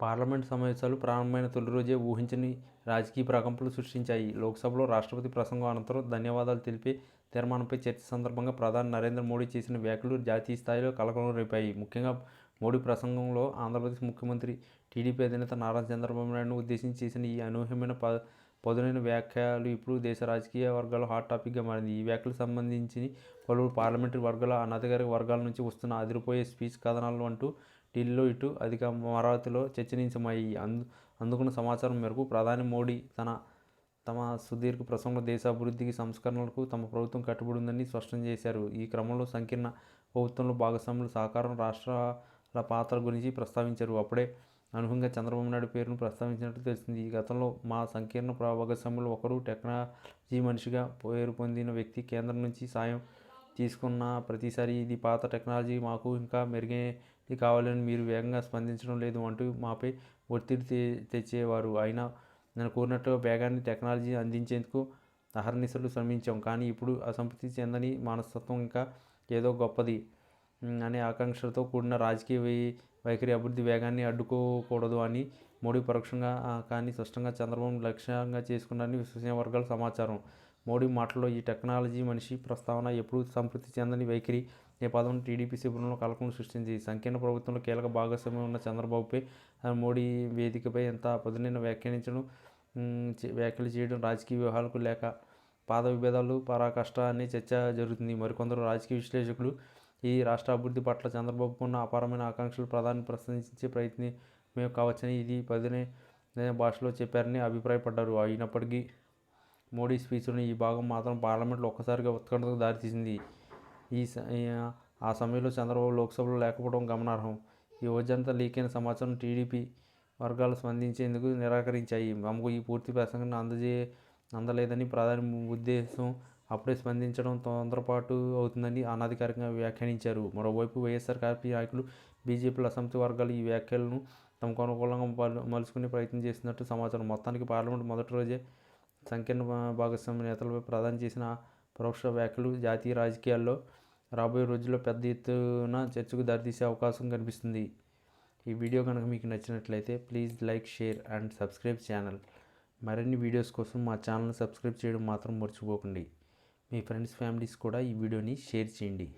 Parliament సమావేశాలు ప్రారంభమైన తొలి రోజే ఊహించని రాజకీయ ప్రకంపనలు సృష్టించాయి. లోక్సభలో రాష్ట్రపతి ప్రసంగం అనంతరం ధన్యవాదాలు తెలిపే తీర్మానంపై చర్చ సందర్భంగా ప్రధాని నరేంద్ర మోడీ చేసిన వ్యాఖ్యలు జాతీయ స్థాయిలో కలకలం రేపాయి. ముఖ్యంగా మోడీ ప్రసంగంలో ఆంధ్రప్రదేశ్ ముఖ్యమంత్రి, టీడీపీ అధినేత నారా చంద్రబాబు నాయుడును ఉద్దేశించి చేసిన ఈ అనూహ్యమైన, పదునైన వ్యాఖ్యలు ఇప్పుడు దేశ రాజకీయ వర్గాల్లో హాట్ టాపిక్గా మారింది. ఈ వ్యాఖ్యలకు సంబంధించి పలువురు పార్లమెంటరీ వర్గాల అనధికారిక వర్గాల నుంచి వస్తున్న అదిరిపోయే స్పీచ్ కథనాలు అంటూ ఢిల్లీలో, ఇటు అధిక అమరావతిలో చర్చనీయాంశమయ్యాయి. అందుకున్న సమాచారం మేరకు ప్రధాని మోడీ తన తమ సుదీర్ఘ ప్రసంగంలో దేశాభివృద్ధికి సంస్కరణలకు తమ ప్రభుత్వం కట్టుబడి ఉందని స్పష్టం చేశారు. ఈ క్రమంలో సంకీర్ణ ప్రభుత్వంలో భాగస్వాముల సహకారం, రాష్ట్రాల పాత్ర గురించి ప్రస్తావించారు. అప్పుడే అనుగుణంగా చంద్రబాబు నాయుడు పేరును ప్రస్తావించినట్టు తెలిసింది. ఈ గతంలో మా సంకీర్ణ భాగస్వాములు ఒకరు, టెక్నాలజీ మనిషిగా పేరు పొందిన వ్యక్తి కేంద్రం నుంచి సాయం తీసుకున్న ప్రతిసారి ఇది పాత టెక్నాలజీ, మాకు ఇంకా మెరుగైనది కావాలని మీరు వేగంగా స్పందించడం లేదు అంటూ మాపై ఒత్తిడి తె తెచ్చేవారు. అయినా నేను కోరినట్లుగా వేగాన్ని, టెక్నాలజీ అందించేందుకు అహర్నిశలు శ్రమించాం. కానీ ఇప్పుడు అసంతృప్తి చెందని మనస్తత్వం, ఇంకా ఏదో గొప్పది అనే ఆకాంక్షలతో కూడిన రాజకీయ వైఖరి అభివృద్ధి వేగాన్ని అడ్డుకోకూడదు అని మోడీ పరోక్షంగా కానీ స్పష్టంగా చంద్రబాబు లక్ష్యంగా చేసుకున్నారని విశ్వసనీయ వర్గాల సమాచారం. మోడీ మాటల్లో ఈ టెక్నాలజీ మనిషి ప్రస్తావన ఎప్పుడూ సంతృప్తి చెందని వైఖరి నేపథ్యం పదం టీడీపీ శిబిరంలో కలకలం సృష్టించి సంకీర్ణ ప్రభుత్వంలో కీలక భాగస్వామ్యం ఉన్న చంద్రబాబుపై మోడీ వేదికపై ఇంత పదునైన వ్యాఖ్యలు చేయడం రాజకీయ వ్యూహాలకు లేక పాద విభేదాలు పరాకష్ట అనే చర్చ జరుగుతుంది. మరికొందరు రాజకీయ విశ్లేషకులు ఈ రాష్ట్ర అభివృద్ధి పట్ల చంద్రబాబుకు ఉన్న అపారమైన ఆకాంక్షలు ప్రధానిని ప్రశ్నించే ప్రయత్నమే కావచ్చని, ఇది పదినే భాషలో చెప్పారని అభిప్రాయపడ్డారు. అయినప్పటికీ మోడీ స్పీచ్లోని ఈ భాగం మాత్రం పార్లమెంట్లో ఒక్కసారిగా ఉత్కంఠకు దారితీసింది. ఈ ఆ సమయంలో చంద్రబాబు లోక్సభలో లేకపోవడం గమనార్హం. ఈ రోజంతా లీకైన సమాచారం టీడీపీ వర్గాలు స్పందించేందుకు నిరాకరించాయి. తమకు ఈ పూర్తి ప్రసంగం అందలేదని ప్రధాని ఉద్దేశం. అప్పుడే స్పందించడం తొందరపాటు అవుతుందని అనధికారికంగా వ్యాఖ్యానించారు. మరోవైపు వైఎస్ఆర్ కార్పీ నాయకులు, బీజేపీల అసంతృప్త వర్గాలు ఈ వ్యాఖ్యలను తమకు అనుకూలంగా మలుచుకునే ప్రయత్నం చేస్తున్నట్టు సమాచారం. మొత్తానికి పార్లమెంట్ మొదటి రోజే సంకీర్ణ భాగస్వామ్య నేతలపై ప్రధాని చేసిన పరోక్ష వ్యాఖ్యలు జాతీయ రాజకీయాల్లో రాబోయే రోజుల్లో పెద్ద ఎత్తున చర్చకు దారితీసే అవకాశం కనిపిస్తుంది. ఈ వీడియో కనుక మీకు నచ్చినట్లయితే please like, share and subscribe channel. మరిన్ని వీడియోస్ కోసం మా ఛానల్ని సబ్స్క్రైబ్ చేయడం మాత్రం మర్చిపోకండి. మీ ఫ్రెండ్స్, ఫ్యామిలీస్ కూడా ఈ వీడియోని షేర్ చేయండి.